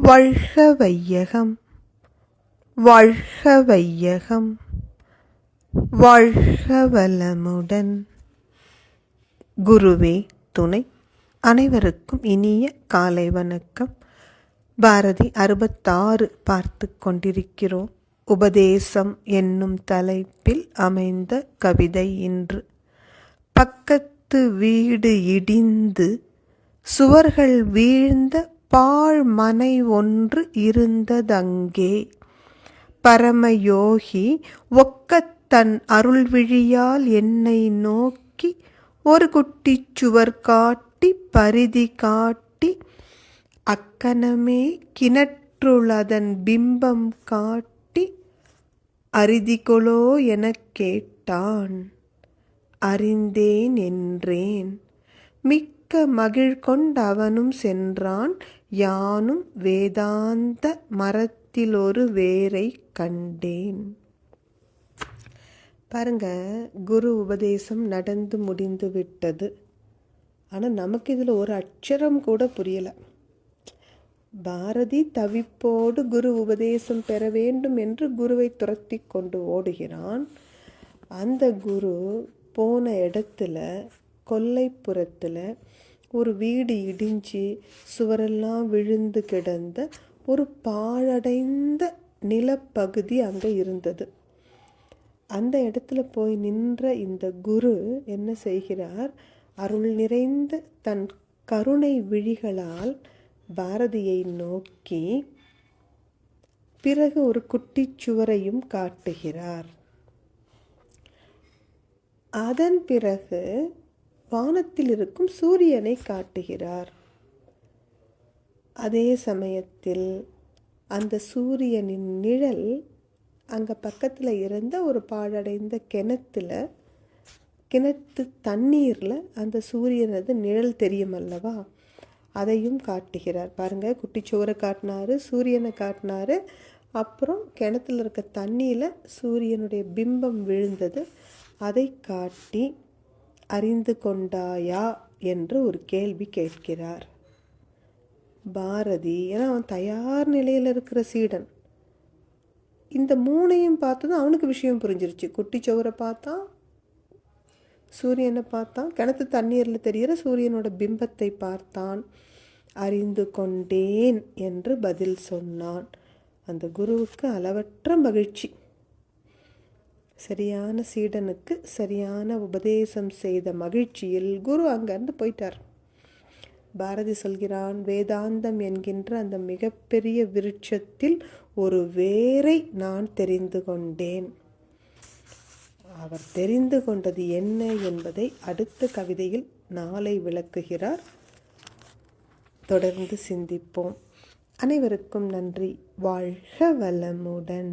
வாழ்க வையகம் வாழ்க வையகம் வாழ்க வளமுடன் குருவே துணை. அனைவருக்கும் இனிய காலை வணக்கம். பாரதி அறுபத்தாறு பார்த்து கொண்டிருக்கிறோம். உபதேசம் என்னும் தலைப்பில் அமைந்த கவிதை இன்று. பக்கத்து வீடு இடிந்து சுவர்கள் வீழ்ந்த பாழ் மனை ஒன்று இருந்ததங்கே. பரமயோகி ஒக்கத் தன் அருள்விழியால் என்னை நோக்கி ஒரு குட்டிச் சுவர் காட்டி பரிதி காட்டி அக்கணமே கிணற்றுளதன் பிம்பம் காட்டி அரிதிகொலோ எனக் கேட்டான். அறிந்தேன் என்றேன். மிக்க மகிழ் கொண்டவனும் சென்றான். யானும் வேதாந்த மரத்திலொரு வேரை கண்டேன். பாருங்க குரு உபதேசம் நடந்து முடிந்து விட்டது. ஆனால் நமக்கு இதில் ஒரு அட்சரம் கூட புரியலை. பாரதி தவிப்போடு குரு உபதேசம் பெற வேண்டும் என்று குருவை துரத்தி கொண்டு ஓடுகிறான். அந்த குரு போன இடத்துல கொல்லைப்புறத்தில் ஒரு வீடு இடிஞ்சு சுவரெல்லாம் விழுந்து கிடந்த ஒரு பாழடைந்த நிலப்பகுதி அங்கே இருந்தது. அந்த இடத்துல போய் நின்ற இந்த குரு என்ன செய்கிறார்? அருள் நிறைந்த தன் கருணை விழிகளால் பாரதியை நோக்கி பிறகு ஒரு குட்டி சுவரையும் காட்டுகிறார். அதன் பிறகு வானத்தில் இருக்கும் சூரியனை காட்டுகிறார். அதே சமயத்தில் அந்த சூரியனின் நிழல் அங்கே பக்கத்தில் இருந்த ஒரு பாழடைந்த கிணத்துல கிணத்து தண்ணீரில் அந்த சூரியனது நிழல் தெரியும் அல்லவா? அதையும் காட்டுகிறார். பாருங்கள் குட்டிச்சோரை காட்டினாரு சூரியனை காட்டினாரு. அப்புறம் கிணத்துல இருக்க தண்ணியில் சூரியனுடைய பிம்பம் விழுந்தது. அதை காட்டி அறிந்து கொண்டாயா என்று ஒரு கேள்வி கேட்கிறார். பாரதி ஏன்னா அவன் தயார் நிலையில் இருக்கிற சீடன். இந்த மூணையும் பார்த்ததும் அவனுக்கு விஷயம் புரிஞ்சிருச்சு. குட்டி சுவரை பார்த்தான் சூரியனை பார்த்தான் கிணத்து தண்ணீரில் தெரிகிற சூரியனோட பிம்பத்தை பார்த்தான். அறிந்து கொண்டேன் என்று பதில் சொன்னான். அந்த குருவுக்கு அளவற்ற மகிழ்ச்சி. சரியான சீடனுக்கு சரியான உபதேசம் செய்த மகிழ்ச்சியில் குரு அங்கேருந்து போயிட்டார். பாரதி சொல்கிறான் வேதாந்தம் என்கின்ற அந்த மிகப்பெரிய விருட்சத்தில் ஒரு வேரை நான் தெரிந்து கொண்டேன். அவர் தெரிந்து கொண்டது என்ன என்பதை அடுத்த கவிதையில் நாளை விளக்குகிறார். தொடர்ந்து சிந்திப்போம். அனைவருக்கும் நன்றி. வாழ்க வளமுடன்.